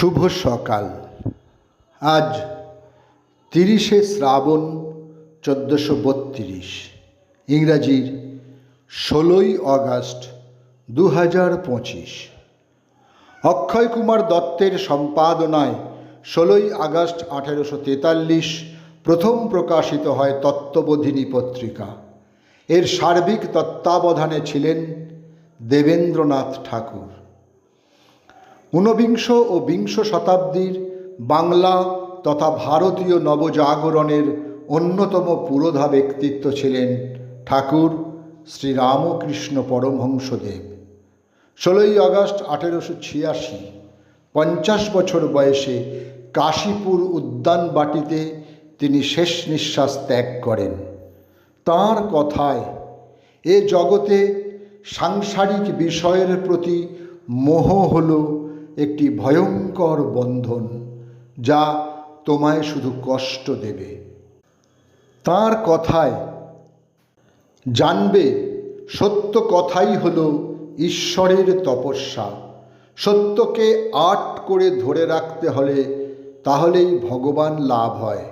শুভ সকাল। আজ তিরিশে শ্রাবণ চোদ্দোশো বত্রিশ। ইংরাজির ষোলোই আগস্ট দু হাজার পঁচিশ। অক্ষয় কুমার দত্তের সম্পাদনায় ষোলোই আগস্ট আঠেরোশো তেতাল্লিশ প্রথম প্রকাশিত হয় তত্ত্ববোধিনী পত্রিকা। এর সার্বিক তত্ত্বাবধানে ছিলেন দেবেন্দ্রনাথ ঠাকুর। ঊনবিংশ ও বিংশ শতাব্দীর বাংলা তথা ভারতীয় নবজাগরণের অন্যতম পুরোধা ব্যক্তিত্ব ছিলেন ঠাকুর শ্রীরামকৃষ্ণ পরমহংসদেব। ষোলোই আগস্ট আঠেরোশো ছিয়াশি, পঞ্চাশ বছর বয়সে কাশীপুর উদ্যান বাটিতে তিনি শেষ নিঃশ্বাস ত্যাগ করেন। তাঁর কথায়, এ জগতে সাংসারিক বিষয়ের প্রতি মোহ হল একটি ভয়ঙ্কর বন্ধন যা তোমায় শুধু কষ্ট দেবে। তাঁর কথায় জানবে, সত্য কথাই হল ঈশ্বরের তপস্যা। সত্যকে আট করে ধরে রাখতে হলে তাহলেই ভগবান লাভ হয়,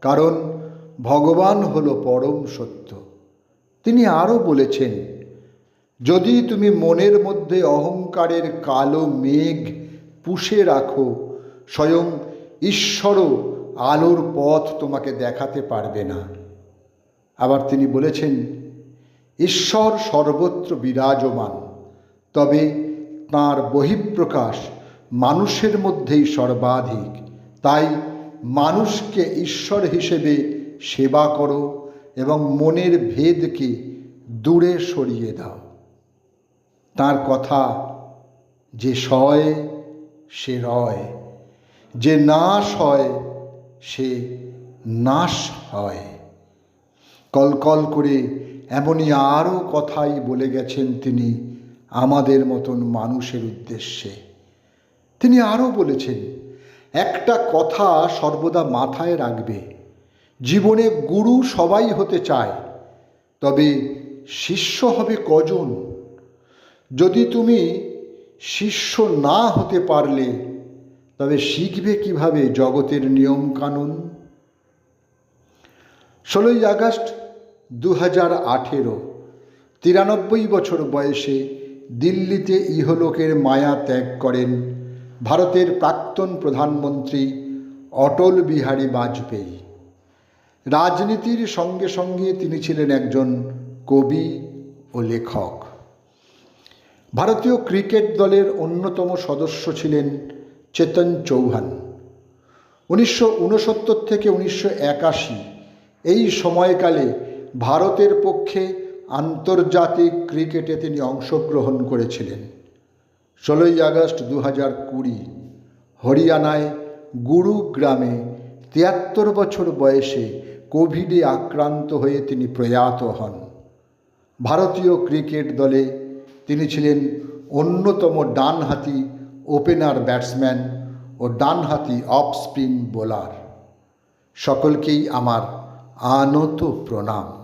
কারণ ভগবান হল পরম সত্য। তিনি আরও বলেছেন, যদি তুমি মনের মধ্যে অহংকারের কালো মেঘ পুষে রাখো। স্বয়ং ঈশ্বরও আলোর পথ তোমাকে দেখাতে পারবে না। আবার তিনি বলেছেন, ঈশ্বর সর্বত্র বিরাজমান, তবে তাঁর বহিঃপ্রকাশ মানুষের মধ্যেই সর্বাধিক। তাই মানুষকে ঈশ্বর হিসেবে সেবা করো এবং মনের ভেদকে দূরে সরিয়ে দাও। তার কথা যে সয় সে রয়। যে নাশ হয়, সে নাশ হয়। কলকল করে এমনই আরও কথাই বলে গেছেন তিনি আমাদের মতন মানুষের উদ্দেশ্যে। তিনি আরও বলেছেন, একটা কথা সর্বদা মাথায় রাখবে, জীবনে গুরু সবাই হতে চায়, তবে শিষ্য হবে কজন? যদি তুমি শিষ্য না হতে পারলে তবে শিখবে কীভাবে জগতের নিয়মকানুন ষোলোই আগস্ট দু হাজার আঠেরো, তিরানব্বই বছর বয়সে দিল্লিতে ইহলোকের মায়া ত্যাগ করেন ভারতের প্রাক্তন প্রধানমন্ত্রী অটল বিহারী বাজপেয়ী। রাজনীতির সঙ্গে সঙ্গে তিনি ছিলেন একজন কবি ও লেখক। ভারতীয় ক্রিকেট দলের অন্যতম সদস্য ছিলেন চেতন চৌহান। উনিশশো উনসত্তর থেকে উনিশশো একাশি এই সময়কালে ভারতের পক্ষে আন্তর্জাতিক ক্রিকেটে তিনি অংশগ্রহণ করেছিলেন। ষোলোই আগস্ট দু হাজার কুড়ি হরিয়ানায় গুরুগ্রামে তিয়াত্তর বছর বয়সে কোভিডে আক্রান্ত হয়ে তিনি প্রয়াত হন। ভারতীয় ক্রিকেট দলে তিনি ছিলেন অন্যতম ডানহাতি ওপেনার ব্যাটসম্যান ও ডানহাতি অফ স্পিন বোলার। সকলকেই আমার আনত প্রণাম।